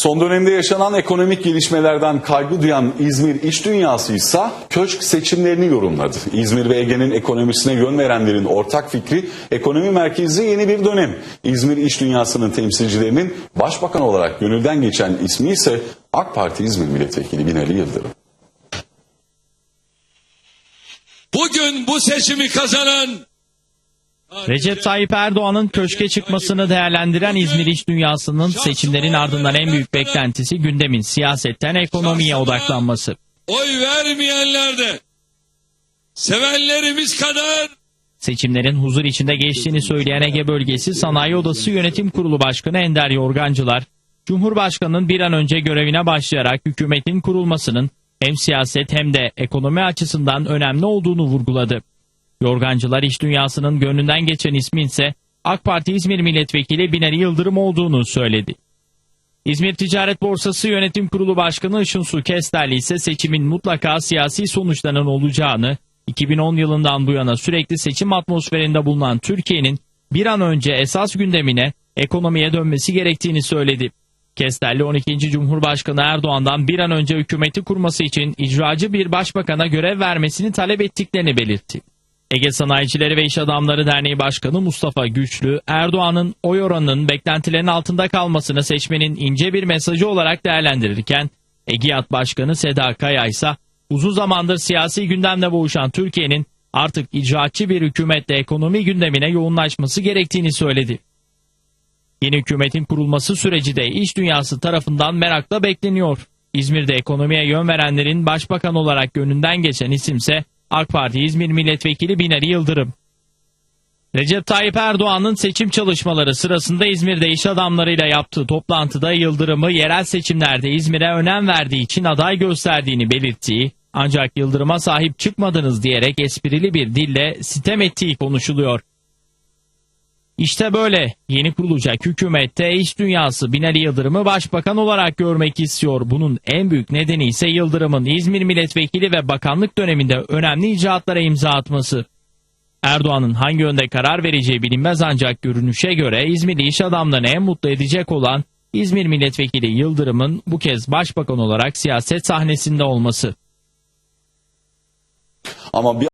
Son dönemde yaşanan ekonomik gelişmelerden kaygı duyan İzmir iş dünyası ise köşk seçimlerini yorumladı. İzmir ve Ege'nin ekonomisine yön verenlerin ortak fikri ekonomi merkezli yeni bir dönem. İzmir iş dünyasının temsilcilerinin başbakan olarak gönülden geçen ismi ise AK Parti İzmir Milletvekili Binali Yıldırım. Bugün bu seçimi kazanan Recep Tayyip Erdoğan'ın köşke çıkmasını değerlendiren İzmir iş dünyasının seçimlerin ardından en büyük beklentisi gündemin siyasetten ekonomiye odaklanması. oy vermeyenler de sevenlerimiz kadar Seçimlerin huzur içinde geçtiğini söyleyen Ege Bölgesi Sanayi Odası Yönetim Kurulu Başkanı Ender Yorgancılar, Cumhurbaşkanı'nın bir an önce görevine başlayarak hükümetin kurulmasının hem siyaset hem de ekonomi açısından önemli olduğunu vurguladı. Yorgancılar iş dünyasının gönlünden geçen ismin ise AK Parti İzmir Milletvekili Binali Yıldırım olduğunu söyledi. İzmir Ticaret Borsası Yönetim Kurulu Başkanı Işın Su Kesterli ise seçimin mutlaka siyasi sonuçlarının olacağını, 2010 yılından bu yana sürekli seçim atmosferinde bulunan Türkiye'nin bir an önce esas gündemine ekonomiye dönmesi gerektiğini söyledi. Kesterli 12. Cumhurbaşkanı Erdoğan'dan bir an önce hükümeti kurması için icracı bir başbakana görev vermesini talep ettiklerini belirtti. Ege Sanayicileri ve İş Adamları Derneği Başkanı Mustafa Güçlü, Erdoğan'ın oy oranının beklentilerin altında kalmasını seçmenin ince bir mesajı olarak değerlendirirken, Egiyat Başkanı Seda Kaya ise uzun zamandır siyasi gündemle boğuşan Türkiye'nin artık icraatçı bir hükümetle ekonomi gündemine yoğunlaşması gerektiğini söyledi. Yeni hükümetin kurulması süreci de iş dünyası tarafından merakla bekleniyor. İzmir'de ekonomiye yön verenlerin başbakan olarak gönlünden geçen isimse AK Parti İzmir Milletvekili Binali Yıldırım. Recep Tayyip Erdoğan'ın seçim çalışmaları sırasında İzmir'de iş adamlarıyla yaptığı toplantıda Yıldırım'ı yerel seçimlerde İzmir'e önem verdiği için aday gösterdiğini belirttiği, ancak Yıldırım'a sahip çıkmadınız diyerek esprili bir dille sitem ettiği konuşuluyor. İşte böyle yeni kurulacak hükümette iş dünyası Binali Yıldırım'ı başbakan olarak görmek istiyor. Bunun en büyük nedeni ise Yıldırım'ın İzmir milletvekili ve bakanlık döneminde önemli icraatlara imza atması. Erdoğan'ın hangi yönde karar vereceği bilinmez ancak görünüşe göre İzmirli iş adamlarını en mutlu edecek olan İzmir milletvekili Yıldırım'ın bu kez başbakan olarak siyaset sahnesinde olması. Ama bir